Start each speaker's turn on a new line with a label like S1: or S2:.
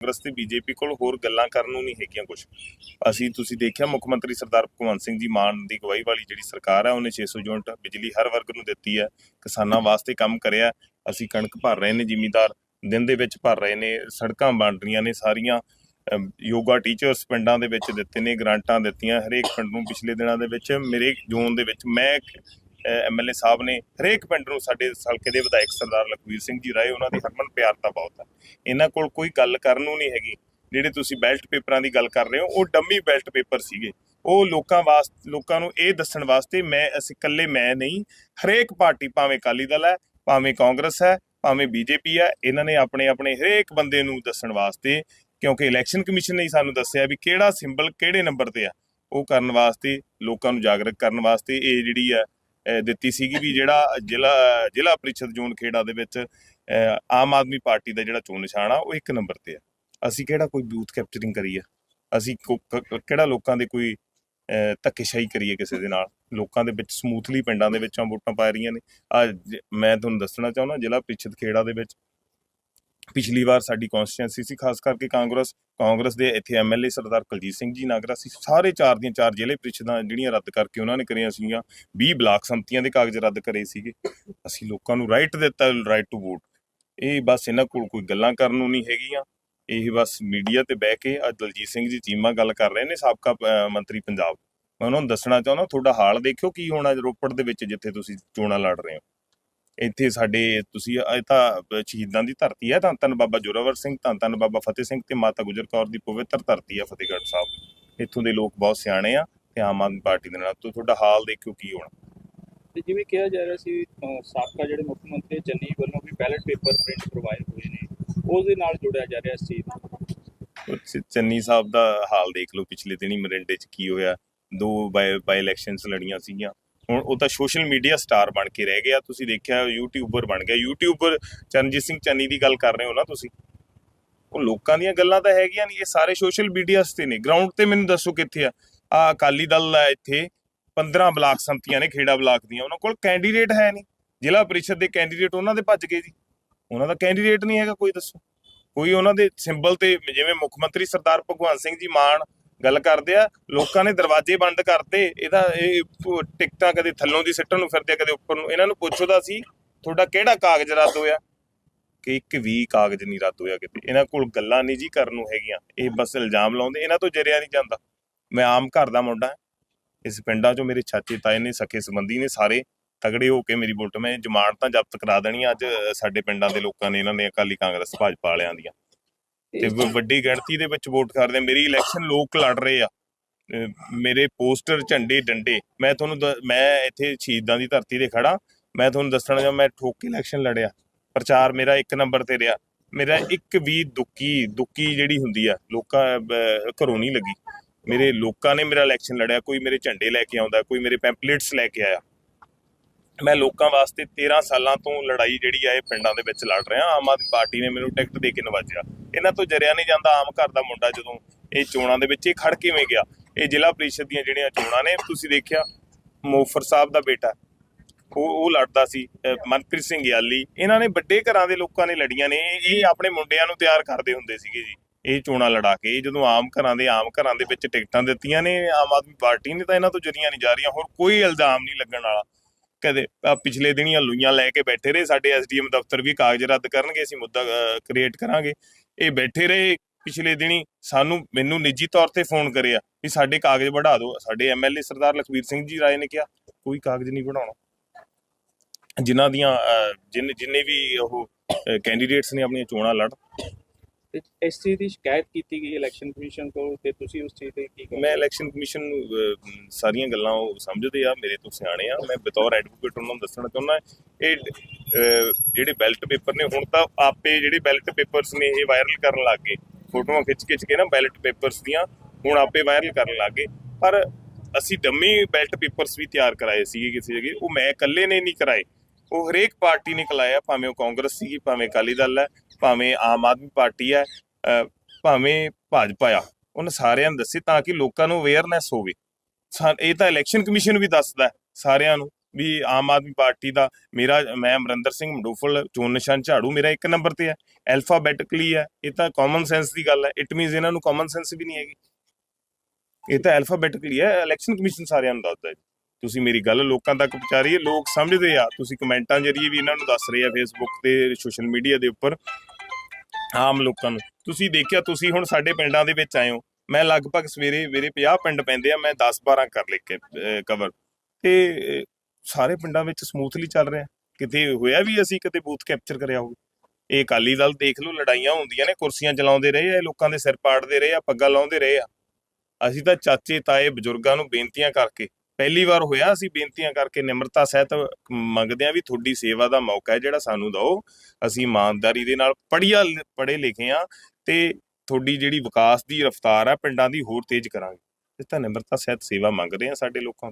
S1: ਕਾਂਗਰਸ ਤੇ ਬੀਜੇਪੀ ਕੋਲ ਹੋਰ ਗੱਲਾਂ ਕਰਨ ਨੂੰ ਨਹੀਂ ਹੈਗੀਆਂ ਕੁਝ ਅਸੀਂ ਤੁਸੀਂ ਦੇਖਿਆ ਮੁੱਖ ਮੰਤਰੀ ਸਰਦਾਰ ਭਗਵੰਤ ਸਿੰਘ ਜੀ ਮਾਨ ਦੀ ਅਗਵਾਈ ਵਾਲੀ ਜਿਹੜੀ ਸਰਕਾਰ ਹੈ ਉਹਨੇ 600 ਯੂਨਿਟ ਬਿਜਲੀ ਹਰ ਵਰਗ ਨੂੰ ਦਿੱਤੀ ਹੈ ਕਿਸਾਨਾਂ ਵਾਸਤੇ ਕੰਮ ਕਰਿਆ। ਅਸੀਂ ਕਣਕ ਭਰ ਰਹੇ ਨੇ, ਜਿਮੀਦਾਰ ਦਿਨ ਦੇ ਵਿੱਚ ਭਰ ਰਹੇ ਨੇ, ਸੜਕਾਂ ਬਣ ਰਹੀਆਂ ਨੇ ਸਾਰੀਆਂ। ਯੋਗਾ ਟੀਚਰਸ ਪਿੰਡਾਂ ਦੇ ਵਿੱਚ ਦਿੱਤੇ ਨੇ, ਗ੍ਰਾਂਟਾਂ ਦਿੱਤੀਆਂ ਹਰੇਕ ਪਿੰਡ ਨੂੰ ਪਿਛਲੇ ਦਿਨਾਂ ਦੇ ਵਿੱਚ, ਮੇਰੇ ਜ਼ੋਨ ਦੇ ਵਿੱਚ ਮੈਂ ਐਮਐਲਏ ਸਾਹਿਬ ਨੇ ਹਰੇਕ ਪਿੰਡ ਨੂੰ ਸਾਡੇ ਹਲਕੇ ਦੇ ਵਿਧਾਇਕ ਸਰਦਾਰ ਲਖਵੀਰ ਸਿੰਘ ਜੀ ਰਾਏ, ਉਹਨਾਂ ਦੀ ਹਰਮਨ ਪਿਆਰਤਾ ਬਹੁਤ ਹੈ ਇਹਨਾਂ ਕੋਲ ਕੋਈ ਗੱਲ ਕਰਨ ਨੂੰ ਨਹੀਂ ਹੈਗੀ। ਜਿਹੜੇ ਤੁਸੀਂ ਬੈਲਟ ਪੇਪਰਾਂ ਦੀ ਗੱਲ ਕਰ ਰਹੇ ਹੋ, ਉਹ ਡੰਮੀ ਬੈਲਟ ਪੇਪਰ ਸੀਗੇ। ਉਹ ਲੋਕਾਂ ਵਾਸਤੇ ਲੋਕਾਂ ਨੂੰ ਇਹ ਦੱਸਣ ਵਾਸਤੇ ਮੈਂ, ਅਸੀਂ ਇਕੱਲੇ ਮੈਂ ਨਹੀਂ, ਹਰੇਕ ਪਾਰਟੀ ਭਾਵੇਂ ਅਕਾਲੀ ਦਲ ਹੈ, ਭਾਵੇਂ ਕਾਂਗਰਸ ਹੈ, ਭਾਵੇਂ ਬੀਜੇਪੀ ਹੈ, ਇਹਨਾਂ ਨੇ ਆਪਣੇ ਆਪਣੇ ਹਰੇਕ ਬੰਦੇ ਨੂੰ ਦੱਸਣ ਵਾਸਤੇ, ਕਿਉਂਕਿ ਇਲੈਕਸ਼ਨ ਕਮਿਸ਼ਨ ਨੇ ਸਾਨੂੰ ਦੱਸਿਆ ਵੀ ਕਿਹੜਾ ਸਿੰਬਲ ਕਿਹੜੇ ਨੰਬਰ ਤੇ ਆ, ਉਹ ਕਰਨ ਵਾਸਤੇ, ਲੋਕਾਂ ਨੂੰ ਜਾਗਰੂਕ ਕਰਨ ਵਾਸਤੇ ਇਹ ਜਿਹੜੀ ਆ ਦਿੱਤੀ ਸੀਗੀ ਵੀ ਜਿਹੜਾ ਜ਼ਿਲ੍ਹਾ ਜ਼ਿਲ੍ਹਾ ਪ੍ਰੀਸ਼ਦ ਜ਼ੋਨ ਖੇੜਾ ਦੇ ਵਿੱਚ ਆਮ ਆਦਮੀ ਪਾਰਟੀ ਦਾ ਜਿਹੜਾ ਚੋਣ ਨਿਸ਼ਾਨ ਆ, ਉਹ ਇੱਕ ਨੰਬਰ ਤੇ ਆ। ਅਸੀਂ ਕਿਹੜਾ ਕੋਈ ਬੂਥ ਕੈਪਚਰਿੰਗ ਕਰੀ ਆ ਅਸੀਂ ਕੋ- ਕਿਹੜਾ ਲੋਕਾਂ ਦੇ ਕੋਈ ਧੱਕੇਸ਼ਾਹੀ ਕਰੀਏ ਕਿਸੇ ਦੇ ਨਾਲ? ਲੋਕਾਂ ਦੇ ਵਿੱਚ ਸਮੂਥਲੀ ਪਿੰਡਾਂ ਦੇ ਵਿੱਚੋਂ ਵੋਟਾਂ ਪਾ ਰਹੀਆਂ ਨੇ। ਆ ਮੈਂ ਤੁਹਾਨੂੰ ਦੱਸਣਾ ਚਾਹੁੰਦਾ, ਜ਼ਿਲ੍ਹਾ ਪ੍ਰੀਸ਼ਦ ਖੇੜਾ ਦੇ ਵਿੱਚ ਪਿਛਲੀ ਵਾਰ ਸਾਡੀ ਕਨਸਟੀਟੈਂਸੀ ਸੀ, ਖਾਸ ਕਰਕੇ ਕਾਂਗਰਸ ਕਾਂਗਰਸ ਦੇ ਇੱਥੇ ਐਮਐਲਏ ਸਰਦਾਰ ਕੁਲਜੀਤ ਸਿੰਘ ਜੀ ਨਾਗਰਾ ਸੀ, ਸਾਰੇ ਚਾਰ ਦੀਆਂ ਚਾਰ ਜ਼ਿਲ੍ਹੇ ਪ੍ਰੀਸ਼ਦਾਂ ਜਿਹੜੀਆਂ ਰੱਦ ਕਰਕੇ ਉਹਨਾਂ ਨੇ ਕਰੀਆਂ ਸੀਗੀਆਂ 20 ਬਲਾਕ ਸੰਮਤੀਆਂ ਦੇ ਕਾਗਜ਼ ਰੱਦ ਕਰੇ ਸੀਗੇ। ਅਸੀਂ ਲੋਕਾਂ ਨੂੰ ਰਾਈਟ ਦਿੱਤਾ ਰਾਈਟ ਟੂ ਵੋਟ ਇਹ ਬਸ ਇਹਨਾਂ ਕੋਲ ਕੋਈ ਗੱਲਾਂ ਕਰਨ ਨੂੰ ਨਹੀਂ ਹੈਗੀਆਂ। ਇਹ ਬਸ ਮੀਡੀਆ ਤੇ ਬਹਿ ਕੇ ਅੱਜ ਦਲਜੀਤ ਸਿੰਘ ਜੀ ਚੀਮਾ ਗੱਲ ਕਰ ਰਹੇ ਨੇ ਸਾਬਕਾ ਮੰਤਰੀ ਪੰਜਾਬ। ਮੈਂ ਉਹਨਾਂ ਨੂੰ ਦੱਸਣਾ ਚਾਹੁੰਦਾ, ਤੁਹਾਡਾ ਹਾਲ ਦੇਖਿਓ ਕੀ ਹੋਣਾ ਰੋਪੜ ਦੇ ਵਿੱਚ ਜਿੱਥੇ ਤੁਸੀਂ ਚੋਣਾਂ ਲੜ ਰਹੇ ਹੋ। ਇੱਥੇ ਸਾਡੇ ਤੁਸੀਂ ਇਹ ਤਾਂ ਸ਼ਹੀਦਾਂ ਦੀ ਧਰਤੀ ਹੈ ਧੰਨ ਧੰਨ ਬਾਬਾ ਜੋਰਾਵਰ ਸਿੰਘ ਧੰਨ ਧੰਨ ਬਾਬਾ ਫਤਿਹ ਸਿੰਘ ਤੇ ਮਾਤਾ ਗੁਜਰ ਕੌਰ ਦੀ ਪਵਿੱਤਰ ਧਰਤੀ ਹੈ ਫਤਿਹਗੜ੍ਹ ਸਾਹਿਬ। ਇੱਥੋਂ ਦੇ ਲੋਕ ਬਹੁਤ ਸਿਆਣੇ ਆ ਤੇ ਆਮ ਆਦਮੀ ਪਾਰਟੀ ਦੇ ਨਾਲ। ਤੋਂ ਤੁਹਾਡਾ ਹਾਲ ਦੇਖਿਓ ਕੀ ਹੋਣਾ।
S2: ਤੇ ਜਿਵੇਂ ਕਿਹਾ ਜਾ ਰਿਹਾ ਸੀ ਸਾਬਕਾ ਜਿਹੜੇ ਮੁੱਖ ਮੰਤਰੀ ਚੰਨੀ ਵੱਲੋਂ ਵੀ ਬੈਲਟ ਪੇਪਰ ਪ੍ਰਿੰਟ ਕਰਵਾਏ ਹੋਏ ਨੇ। ਉਸ ਦੇ ਨਾਲ ਜੁੜਿਆ ਜਾ ਰਿਹਾ
S1: ਚ- ਚੰਨੀ ਸਾਹਿਬ ਦਾ ਹਾਲ ਦੇਖ ਲਓ ਪਿਛਲੇ ਦਿਨੀ ਮਰਿੰਡੇ ਚ ਕੀ ਹੋਇਆ। ਦੋ ਬਾਈ ਇਲੈਕਸ਼ਨਸ ਲੜੀਆਂ ਸੀਗੀਆਂ। ਹੁਣ ਉਹ ਤਾਂ ਸੋਸ਼ਲ ਮੀਡੀਆ ਸਟਾਰ ਬਣ ਕੇ ਰਹਿ ਗਿਆ, ਤੁਸੀਂ ਦੇਖਿਆ ਯੂਟਿਊਬਰ ਬਣ ਗਿਆ। ਯੂਟਿਊਬਰ ਚਰਨਜੀਤ ਸਿੰਘ ਚੰਨੀ ਦੀ ਗੱਲ ਕਰ ਰਹੇ ਹੋ ਨਾ ਤੁਸੀਂ? ਉਹ ਲੋਕਾਂ ਦੀਆਂ ਗੱਲਾਂ ਤਾਂ ਹੈਗੀਆਂ ਨਹੀਂ, ਇਹ ਸਾਰੇ ਸੋਸ਼ਲ ਮੀਡੀਆ ਤੇ ਨੇ। ਗਰਾਊਂਡ ਤੇ ਮੈਨੂੰ ਦੱਸੋ ਕਿੱਥੇ ਆ? ਆ ਅਕਾਲੀ ਦਲ ਹੈ ਇੱਥੇ 15 ਬਲਾਕ ਸੰਮਤੀਆਂ ਨੇ, ਖੇੜਾ ਬਲਾਕ ਦੀਆਂ। ਉਹਨਾਂ ਕੋਲ ਕੈਂਡੀਡੇਟ ਹੈ ਨਹੀਂ। ਜ਼ਿਲ੍ਹਾ ਪ੍ਰੀਸ਼ਦ ਦੇ ਕੈਂਡੀਡੇਟ ਉਹਨਾਂ ਦੇ ਭੱਜ ਗਏ ਜੀ। ਉਹਨਾਂ ਦਾ ਕੈਂਡੀਡੇਟ ਨਹੀਂ ਹੈਗਾ, ਕੋਈ ਦੱਸੋ। ਕੋਈ ਉਹਨਾਂ ਦੇ ਸਿੰਬਲ ਤੇ, ਜਿਵੇਂ ਮੁੱਖ ਮੰਤਰੀ ਸਰਦਾਰ ਭਗਵੰਤ ਸਿੰਘ ਜੀ ਮਾਨ ਗੱਲ ਕਰਦੇ ਆ, ਲੋਕਾਂ ਨੇ ਦਰਵਾਜ਼ੇ ਬੰਦ ਕਰਤੇ, ਇਹਦਾ ਇਹ ਟਿਕਟਾਂ ਕਦੇ ਥੱਲੋਂ ਦੀ ਸਿੱਟਣ ਨੂੰ ਫਿਰਦੇ ਆ, ਕਦੇ ਉੱਪਰ ਨੂੰ, ਇਹਨਾਂ ਨੂੰ ਪੁੱਛਦਾ ਸੀ ਤੁਹਾਡਾ ਕਿਹੜਾ ਕਾਗਜ਼ ਰੱਦ ਹੋਇਆ? ਕਿ ਇੱਕ ਵੀ ਕਾਗਜ਼ ਨਹੀਂ ਰੱਦ ਹੋਇਆ ਕਿਤੇ। ਇਹਨਾਂ ਕੋਲ ਗੱਲਾਂ ਨਹੀਂ ਜੀ ਕਰਨ ਨੂੰ ਹੈਗੀਆਂ, ਇਹ ਬਸ ਇਲਜ਼ਾਮ ਲਾਉਂਦੇ, ਇਹਨਾਂ ਤੋਂ ਜਰਿਆ ਨਹੀਂ ਜਾਂਦਾ। ਮੈਂ ਆਮ ਘਰ ਦਾ ਮੁੰਡਾ ਇਸ ਪਿੰਡਾਂ 'ਚੋਂ ਮੇਰੇ ਚਾਚੇ, ਤਾਏ ਨੇ, ਸਕੇ ਸੰਬੰਧੀ ਨੇ ਸਾਰੇ ਤਗੜੇ ਹੋ ਕੇ ਮੇਰੀ ਬੁਲਟ, ਮੈਂ ਜ਼ਮਾਨਤਾਂ ਜ਼ਬਤ ਕਰਾ ਦੇਣੀਆਂ ਅੱਜ ਸਾਡੇ ਪਿੰਡਾਂ ਦੇ ਲੋਕਾਂ ਨੇ, ਇਹਨਾਂ ਨੇ ਅਕਾਲੀ ਕਾਂਗਰਸ, ਭਾਜਪਾ ਵਾਲਿਆਂ ਦੀਆਂ। ਤੇ ਵੱਡੀ ਗਿਣਤੀ ਦੇ ਵਿੱਚ ਵੋਟ ਕਰਦੇ ਆ। ਮੇਰੀ ਇਲੈਕਸ਼ਨ ਲੋਕ ਲੜ ਰਹੇ ਆ। ਮੇਰੇ ਪੋਸਟਰ ਝੰਡੇ ਡੰਡੇ। ਮੈਂ ਤੁਹਾਨੂੰ ਮੈਂ ਇੱਥੇ ਸ਼ਹੀਦਾਂ ਦੀ ਧਰਤੀ ਤੇ ਖੜਾ ਮੈਂ ਤੁਹਾਨੂੰ ਦੱਸਣਾ ਚਾਹਾਂ ਮੈਂ ਠੋਕ ਕੇ ਇਲੈਕਸ਼ਨ ਲੜਿਆ। ਪ੍ਰਚਾਰ ਮੇਰਾ ਇੱਕ ਨੰਬਰ ਤੇ ਰਿਹਾ। ਮੇਰਾ ਇੱਕ ਵੀ ਦੁੱਕੀ ਦੁੱਕੀ ਜਿਹੜੀ ਹੁੰਦੀ ਆ ਲੋਕਾਂ ਘਰੋਂ ਨਹੀਂ ਲੱਗੀ। ਮੇਰੇ ਲੋਕਾਂ ਨੇ ਮੇਰਾ ਇਲੈਕਸ਼ਨ ਲੜਿਆ। ਕੋਈ ਮੇਰੇ ਝੰਡੇ ਲੈ ਕੇ ਆਉਂਦਾ ਕੋਈ ਮੇਰੇ ਪੈਂਪਲੇਟਸ ਲੈ ਕੇ ਆਇਆ। ਮੈਂ ਲੋਕਾਂ ਵਾਸਤੇ 13 ਸਾਲਾਂ ਤੋਂ ਲੜਾਈ ਜਿਹੜੀ ਆ ਇਹ ਪਿੰਡਾਂ ਦੇ ਵਿੱਚ ਲੜ ਰਿਹਾ। ਆਮ ਆਦਮੀ ਪਾਰਟੀ ਨੇ ਮੈਨੂੰ ਟਿਕਟ ਦੇ ਕੇ ਨਵਾਜਿਆ। ਇਹਨਾਂ ਤੋਂ ਜਰਿਆ ਨਹੀਂ ਜਾਂਦਾ ਆਮ ਘਰ ਦਾ ਮੁੰਡਾ ਜਦੋਂ ਇਹ ਚੋਣਾਂ ਦੇ ਵਿੱਚ ਇਹ ਖੜ ਕਿਵੇਂ ਗਿਆ? ਇਹ ਜ਼ਿਲ੍ਹਾ ਪ੍ਰੀਸ਼ਦ ਦੀਆਂ ਜਿਹੜੀਆਂ ਚੋਣਾਂ ਨੇ, ਤੁਸੀਂ ਦੇਖਿਆ, ਮੋਫਰ ਸਾਹਿਬ ਦਾ ਬੇਟਾ, ਉਹ ਉਹ ਲੜਦਾ ਸੀ ਮਨਪ੍ਰੀਤ ਸਿੰਘ ਯਾਲੀ ਇਹਨਾਂ ਨੇ ਵੱਡੇ ਘਰਾਂ ਦੇ ਲੋਕਾਂ ਨੇ ਲੜੀਆਂ ਨੇ ਇਹ ਇਹ ਆਪਣੇ ਮੁੰਡਿਆਂ ਨੂੰ ਤਿਆਰ ਕਰਦੇ ਹੁੰਦੇ ਸੀਗੇ ਜੀ, ਇਹ ਚੋਣਾਂ ਲੜਾ ਕੇ। ਇਹ ਜਦੋਂ ਆਮ ਘਰਾਂ ਦੇ, ਆਮ ਘਰਾਂ ਦੇ ਵਿੱਚ ਟਿਕਟਾਂ ਦਿੱਤੀਆਂ ਨੇ, ਆਮ ਆਦਮੀ ਪਾਰਟੀ ਨੇ ਤਾਂ ਇਹਨਾਂ ਤੋਂ ਜਰੀਆਂ ਨਹੀਂ ਜਾ ਰਹੀਆਂ, ਹੋਰ ਕੋਈ ਇਲਜ਼ਾਮ ਨਹੀਂ ਲੱਗਣ ਵਾਲਾ। ਕਦੇ ਪਿਛਲੇ ਦਿਨੀਆਂ ਲੂਈਆਂ ਲੈ ਕੇ ਬੈਠੇ ਰਹੇ ਸਾਡੇ ਐਸਡੀਐਮ ਦਫ਼ਤਰ ਵੀ ਕਾਗਜ਼ ਰੱਦ ਕਰਨਗੇ ਅਸੀਂ ਮੁੱਦਾ ਕ੍ਰੀਏਟ ਕਰਾਂਗੇ। ਇਹ ਬੈਠੇ ਰਹੇ ਪਿਛਲੇ ਦਿਨੀ ਸਾਨੂੰ ਮੈਨੂੰ ਨਿੱਜੀ ਤੌਰ ਤੇ ਫੋਨ ਕਰਿਆ ਵੀ ਸਾਡੇ ਕਾਗਜ਼ ਵਧਾ ਦਿਓ। ਸਾਡੇ ਐਮਐਲਏ ਸਰਦਾਰ ਲਖਵੀਰ ਸਿੰਘ ਜੀ ਰਾਏ ਨੇ ਕਿਹਾ ਕੋਈ ਕਾਗਜ਼ ਨਹੀਂ ਵਧਾਉਣਾ ਜਿਨ੍ਹਾਂ ਦੀਆਂ ਅਹ, ਜਿੰਨੇ ਵੀ ਉਹ ਕੈਂਡੀਡੇਟਸ ਨੇ ਆਪਣੀਆਂ ਚੋਣਾਂ ਲੜ
S2: ਤੇ ਇਸ ਚੀਜ਼ ਦੀ ਸ਼ਿਕਾਇਤ ਕੀਤੀ ਗਈ ਇਲੈਕਸ਼ਨ ਕਮਿਸ਼ਨ ਕੋਲ ਤੇ ਤੁਸੀਂ ਉਸ ਚੀਜ਼ ਤੇ ਕੀ ਕਹੋਗੇ?
S1: ਮੈਂ ਇਲੈਕਸ਼ਨ ਕਮਿਸ਼ਨ ਨੂੰ ਸਾਰੀਆਂ ਗੱਲਾਂ ਉਹ ਸਮਝਦੇ ਆ, ਮੇਰੇ ਤੋਂ ਸਿਆਣੇ ਆ। ਮੈਂ ਬਤੌਰ ਐਡਵੋਕੇਟ ਉਹਨਾਂ ਨੂੰ ਦੱਸਣਾ ਚਾਹੁੰਦਾ, ਇਹ ਜਿਹੜੇ ਬੈਲਟ ਪੇਪਰ ਨੇ, ਹੁਣ ਤਾਂ ਆਪੇ ਜਿਹੜੇ ਬੈਲਟ ਪੇਪਰਸ ਨੇ, ਇਹ ਵਾਇਰਲ ਕਰਨ ਲੱਗ ਗਏ। ਫੋਟੋਆਂ ਖਿੱਚ ਖਿੱਚ ਕੇ ਨਾ ਬੈਲਟ ਪੇਪਰਸ ਦੀਆਂ, ਹੁਣ ਆਪੇ ਵਾਇਰਲ ਕਰਨ ਲੱਗ ਗਏ। ਪਰ ਅਸੀਂ ਡੰਮੀ ਬੈਲਟ ਪੇਪਰਸ ਵੀ ਤਿਆਰ ਕਰਾਏ ਸੀਗੇ ਕਿਸੇ ਜਗ੍ਹਾ ਉਹ ਮੈਂ ਇਕੱਲੇ ਨੇ ਨਹੀਂ ਕਰਾਏ। ਉਹ ਹਰੇਕ ਪਾਰਟੀ ਨੇ ਕਰਾਇਆ ਭਾਵੇਂ ਉਹ ਕਾਂਗਰਸ ਸੀਗੀ, ਭਾਵੇਂ ਅਕਾਲੀ ਦਲ ਹੈ। ਭਾਵੇਂ ਆਮ ਆਦਮੀ ਪਾਰਟੀ ਆ ਭਾਵੇਂ ਭਾਜਪਾ ਆ, ਉਹਨਾਂ ਸਾਰਿਆਂ ਨੂੰ ਦੱਸੇ ਤਾਂ ਕਿ ਲੋਕਾਂ ਨੂੰ ਅਵੇਅਰਨੈਸ ਹੋਵੇ। ਇਹ ਤਾਂ ਇਲੈਕਸ਼ਨ ਕਮਿਸ਼ਨ ਵੀ ਦੱਸਦਾ ਸਾਰਿਆਂ ਨੂੰ ਵੀ ਆਮ ਆਦਮੀ ਪਾਰਟੀ ਦਾ ਮੇਰਾ, ਮੈਂ ਅਮਰਿੰਦਰ ਸਿੰਘ ਮੰਡੂਫਲ, ਚੋਣ ਨਿਸ਼ਾਨ ਝਾੜੂ ਮੇਰਾ ਇੱਕ ਨੰਬਰ ਤੇ ਹੈ ਐਲਫਾਬੈਟਿਕਲੀ ਹੈ, ਇਹ ਤਾਂ ਕਾਮਨ ਸੈਂਸ ਦੀ ਗੱਲ ਹੈ ਇਟ ਮੀਨਸ ਇਹਨਾਂ ਨੂੰ ਕਾਮਨ ਸੈਂਸ ਵੀ ਨਹੀਂ ਹੈਗੀ। ਇਹ ਤਾਂ ਐਲਫਾਬੈਟਿਕਲੀ ਹੈ ਇਲੈਕਸ਼ਨ ਕਮਿਸ਼ਨ ਸਾਰਿਆਂ ਨੂੰ ਦੱਸਦਾ ਹੈ ਤੁਸੀਂ ਮੇਰੀ ਗੱਲ ਲੋਕਾਂ ਤੱਕ ਪਹੁੰਚਾ ਰਹੀ ਹੈ, ਲੋਕ ਸਮਝਦੇ ਆ, ਤੁਸੀਂ ਕਮੈਂਟਾਂ ਜਰੀਏ ਵੀ ਇਹਨਾਂ ਨੂੰ ਦੱਸ ਰਹੇ ਆ ਫੇਸਬੁੱਕ ਤੇ ਸੋਸ਼ਲ ਮੀਡੀਆ ਦੇ ਉੱਪਰ। ਆਮ ਲੋਕਾਂ ਨੂੰ। ਤੁਸੀਂ ਦੇਖਿਆ, ਤੁਸੀਂ ਹੁਣ ਸਾਡੇ ਪਿੰਡਾਂ ਦੇ ਵਿੱਚ ਆਏ ਹੋ। ਮੈਂ ਲਗਭਗ ਸਵੇਰੇ ਮੇਰੇ 50 ਪਿੰਡ ਪੈਂਦੇ ਆ, ਮੈਂ 10 12 ਕਰ ਲੈ ਕੇ ਕਵਰ ਤੇ ਸਾਰੇ ਪਿੰਡਾਂ ਵਿੱਚ ਸਮੂਥਲੀ ਚੱਲ ਰਿਹਾ। ਕਿਤੇ ਹੋਇਆ ਵੀ ਅਸੀਂ ਕਿਤੇ ਬੂਥ ਕੈਪਚਰ ਕਰਿਆ ਹੋਵੇ। ਇਹ ਅਕਾਲੀ ਦਲ ਦੇਖ ਲਓ, ਲੜਾਈਆਂ ਹੁੰਦੀਆਂ ਨੇ, ਕੁਰਸੀਆਂ ਚਲਾਉਂਦੇ ਰਹੇ ਆ ਲੋਕਾਂ ਦੇ ਸਿਰ ਪਾੜਦੇ ਰਹੇ ਆ, ਪੱਗਾਂ ਲਾਉਂਦੇ ਰਹੇ ਆ। ਅਸੀਂ ਤਾਂ ਚਾਚੇ, ਤਾਏ, ਬਜ਼ੁਰਗਾਂ ਨੂੰ ਬੇਨਤੀਆਂ ਕਰਕੇ ਪਹਿਲੀ ਵਾਰ ਹੋਇਆ, ਅਸੀਂ ਬੇਨਤੀਆਂ ਕਰਕੇ ਨਿਮਰਤਾ ਸਹਿਤ ਮੰਗਦੇ ਆ ਵੀ ਤੁਹਾਡੀ ਸੇਵਾ ਦਾ ਮੌਕਾ ਹੈ ਜਿਹੜਾ ਸਾਨੂੰ ਦਿਓ। ਅਸੀਂ ਇਮਾਨਦਾਰੀ ਦੇ ਨਾਲ ਪੜ੍ਹਿਆ, ਪੜ੍ਹੇ ਲਿਖੇ ਆ ਤੇ ਤੁਹਾਡੀ ਜਿਹੜੀ ਵਿਕਾਸ ਦੀ ਰਫ਼ਤਾਰ ਆ ਪਿੰਡਾਂ ਦੀ ਹੋਰ ਤੇਜ਼ ਕਰਾਂਗੇ। ਇਸ ਤਾਂ ਨਿਮਰਤਾ ਸਹਿਤ ਸੇਵਾ ਮੰਗਦੇ ਆ ਸਾਡੇ ਲੋਕਾਂ